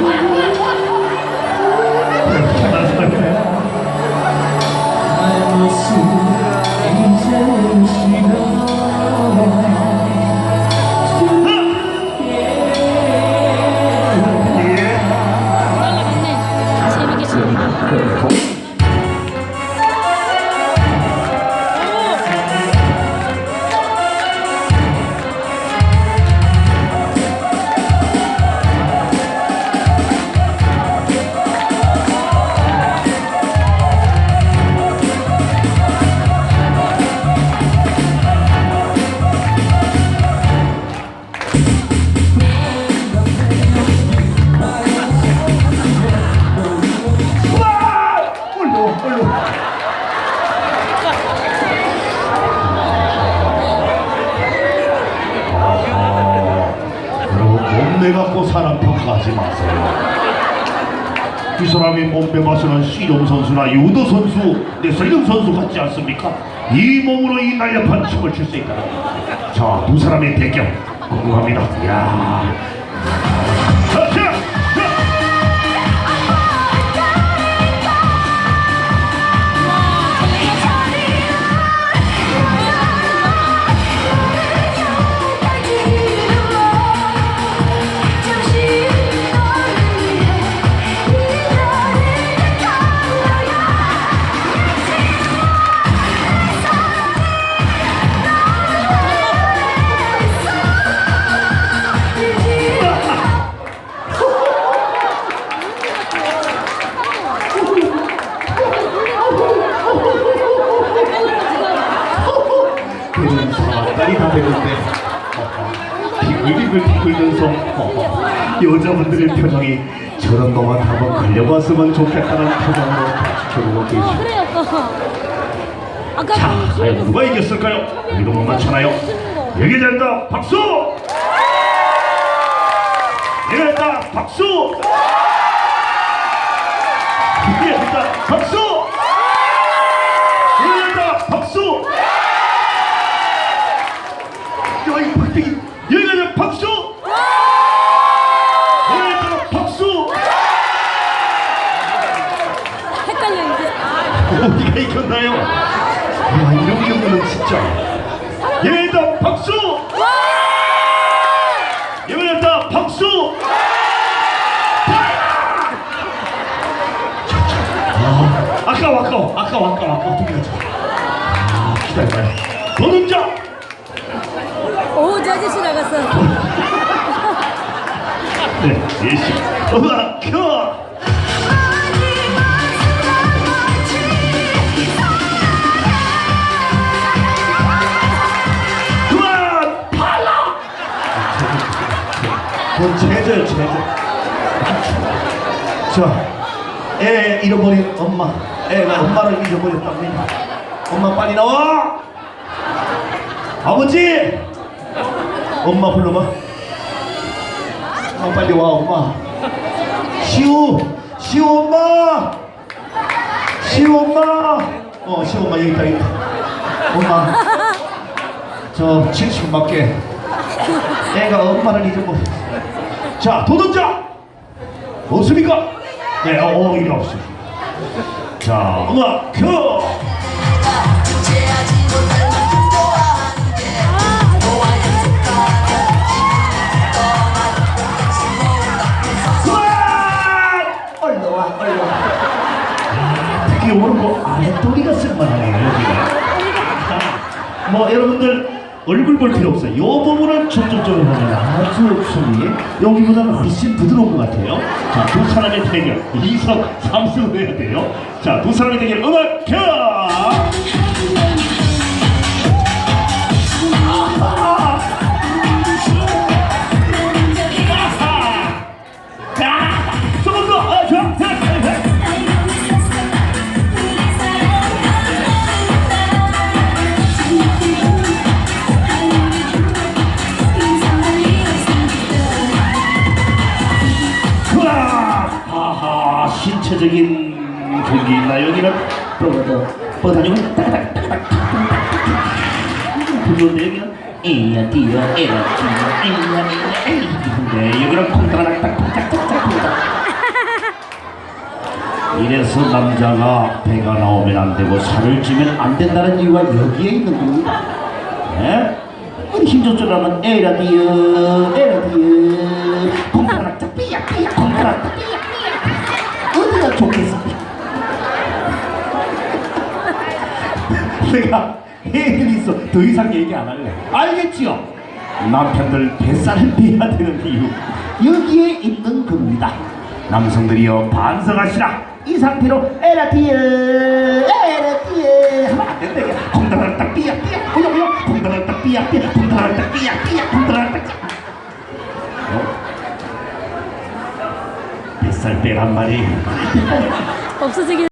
Wow. 몸매 갖고 사람 평가하지 마세요 이 사람이 몸매 봐서는 씨름 선수나 유도 선수, 레슬링 선수 같지 않습니까? 이 몸으로 이 날렵한 춤을 출 수 있다는 거. 자, 두 사람의 대결 궁금합니다. 이야. 그런 사람들이 다 되는데 비글비글 비글는 손 여자분들의 표정이 저런 놈한 한번 걸려봤으면 좋겠다는 표정으로 지켜보고 계시고 그래요 아까 자, 그 과연 누가 이겼을까요? 우리도 못 맞추나요? 여기 된다 박수! 여기 된다 박수! 이겼나요? 야 이런 경우는 진짜. 예다 박수! 예다 박수! 아, 아까워 아까워 아까워 아까워 아까워. 가자 아 기다려봐요. 노동자! 오저 아저씨 나갔어. 네 예시. 음악 켜 그건 제자요 제자 자애 잃어버린 엄마. 애가 엄마를 잃어버렸답니다. 엄마 빨리 나와. 아버지! 엄마 불러봐. 엄마 빨리 와 엄마. 시우 시우 엄마. 시우 엄마. 어 시우 엄마 여기 있다 여기 있다. 엄마. 저 70밖에 애가 엄마를 잊어버렸어. 자 도전자! 없습니까? 네, 어, 어 이리 없어 자 음악 특히 오늘 뭐 아랫도리가 쓸만하네요 여기가. 뭐 여러분들 얼굴 볼 필요 없어요. 이 부분을 보면 아주 손이 여기보다는 훨씬 부드러운 것 같아요. 자, 두 사람의 대결. 이석 삼승 해야 돼요. 자, 두 사람의 대결 음악 켜! 아하 신체적인 경기 있나 여기는? 뻗어 따닥 따닥 부드러운데 여기는? 에야 뛰어 에야 뛰어 에야 에야 에야. 네 여기는 콩닥닥닥 콩닥닥닥 콩닥 이래서 남자가 배가 나오면 안 되고 살을 찌면 안 된다는 이유가 여기에 있는 겁니다. 예? 우리 힘조절하면 에라디어 에라디어 콩가락자 삐약 삐약 콩가락자 삐약삐약 내가 애들이 있어. 더 이상 얘기 안 할래. 알겠지요? 남편들 뱃살을 빼야 되는 이유. 여기에 있는 겁니다. 남성들이여 반성하시라. 이 상태로 에라디에 에라디에. 하면 안 된다 이게. 콩다락딱 삐약 삐약 뭐야 뭐야 콩다락딱 삐약 삐약 콩다락딱 삐약 삐약 콩다락딱 어? 뱃살 빼란 말이 없어지기